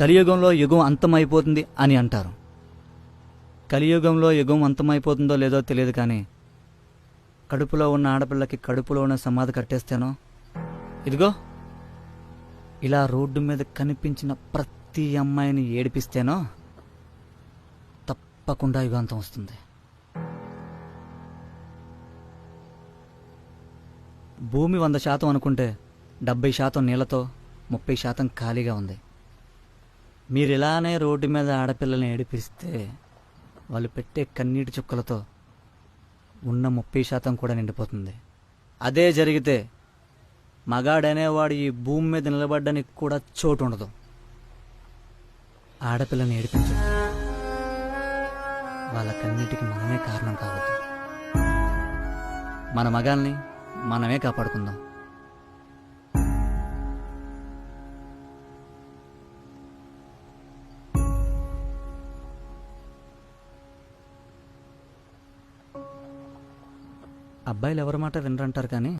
కలియుగంలో యుగం అంతమైపోతుంది అని అంటారు. కలియుగంలో యుగం అంతమైపోతుందో లేదో తెలియదు కానీ కడుపులో ఉన్న ఆడపిల్లకి కడుపులో ఉన్న సమాధి కట్టేస్తేనో ఇదిగో ఇలా రోడ్డు మీద కనిపించిన ప్రతి అమ్మాయిని ఏడిపిస్తేనో తప్పకుండా యుగాంతం వస్తుంది. భూమి వంద శాతం అనుకుంటే డెబ్బై శాతం నీళ్ళతో ముప్పై శాతం ఖాళీగా ఉంది. మీరు ఇలానే రోడ్డు మీద ఆడపిల్లని ఏడిపిస్తే వాళ్ళు పెట్టే కన్నీటి చుక్కలతో ఉన్న ముప్పై శాతం కూడా నిండిపోతుంది. అదే జరిగితే మగాడనేవాడు ఈ భూమి మీద నిలబడ్డానికి కూడా చోటు ఉండదు. ఆడపిల్లని ఏడిపించదు వాళ్ళ కన్నీటికి మనమే కారణం కావద్దు. మన మగాల్ని మనమే కాపాడుకుందాం. అబ్బాయిలు ఎవరి మాట వినరంటారు కానీ